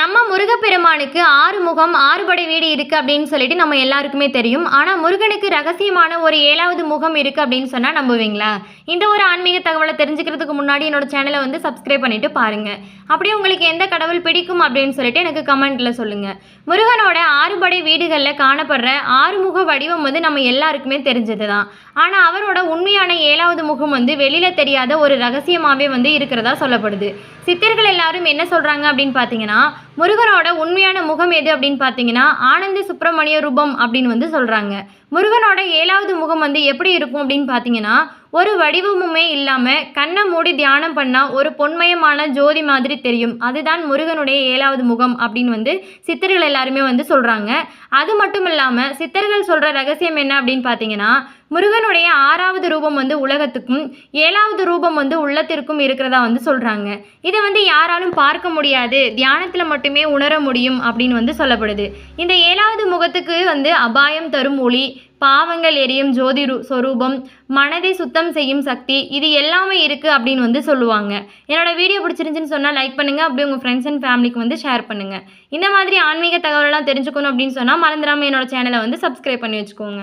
நம்ம முருகப்பெருமானுக்கு ஆறு முகம் ஆறுபடை வீடு இருக்குது அப்படின்னு சொல்லிட்டு நம்ம எல்லாருக்குமே தெரியும். ஆனால் முருகனுக்கு ரகசியமான ஒரு ஏழாவது முகம் இருக்குது அப்படின்னு சொன்னால் நம்புவீங்களா? இந்த ஒரு ஆன்மீக தகவலை தெரிஞ்சுக்கிறதுக்கு முன்னாடி என்னோட சேனலை வந்து சப்ஸ்கிரைப் பண்ணிட்டு பாருங்கள் அப்படியே உங்களுக்கு எந்த கடவுள் பிடிக்கும் அப்படின்னு சொல்லிட்டு எனக்கு கமெண்ட்டில் சொல்லுங்கள் முருகனோட ஆறுபடை வீடுகளில் காணப்படுற ஆறுமுக வடிவம் வந்து நம்ம எல்லாருக்குமே தெரிஞ்சது தான் ஆனால் அவரோட உண்மையான ஏழாவது முகம் வந்து வெளியில் தெரியாத ஒரு ரகசியமாகவே வந்து இருக்கிறதா சொல்லப்படுது. சித்தர்கள் எல்லாரும் என்ன சொல்கிறாங்க அப்படின்னு பார்த்தீங்கன்னா முருகரோட உண்மையான முகம் எது அப்படின்னு பார்த்தீங்கன்னா ஆனந்த சுப்பிரமணிய ரூபம் அப்படின்னு வந்து சொல்கிறாங்க முருகனோட ஏழாவது முகம் வந்து எப்படி இருக்கும் அப்படின்னு பார்த்தீங்கன்னா ஒரு வடிவமுமே இல்லாமல் கண்ணை மூடி தியானம் பண்ணால் ஒரு பொன்மயமான ஜோதி மாதிரி தெரியும். அதுதான் முருகனுடைய ஏழாவது முகம் அப்படின்னு வந்து சித்தர்கள் எல்லாருமே வந்து சொல்கிறாங்க அது மட்டும் இல்லாமல் சித்தர்கள் சொல்கிற ரகசியம் என்ன அப்படின்னு பார்த்தீங்கன்னா முருகனுடைய ஆறாவது ரூபம் வந்து உலகத்துக்கும் ஏழாவது ரூபம் வந்து உள்ளத்திற்கும் இருக்கிறதா வந்து சொல்கிறாங்க இதை வந்து யாராலும் பார்க்க முடியாது. தியானத்தில் மட்டுமே உணர முடியும் அப்படின்னு வந்து சொல்லப்படுது. இந்த ஏழாவது முகத்துக்கு வந்து அபாயம் தரும் ஒளி பாவங்கள் எரியும் ஜோதி ரூ சொரூபம் மனதை சுத்தம் செய்யும் சக்தி இது எல்லாமே இருக்குது அப்படின்னு வந்து சொல்லுவாங்க. என்னோடய வீடியோ பிடிச்சிருந்துச்சின்னு சொன்னால் லைக் பண்ணுங்கள் அப்படியே உங்கள் ஃப்ரெண்ட்ஸ் அண்ட் ஃபேமிலிக்கு வந்து ஷேர் பண்ணுங்கள் இந்த மாதிரி ஆன்மீக தகவலெல்லாம் தெரிஞ்சுக்கணும் அப்படின்னு சொன்னால் மறந்துடாமல் என்னோடய சேனலை வந்து சப்ஸ்கிரைப் பண்ணி வச்சுக்கோங்க.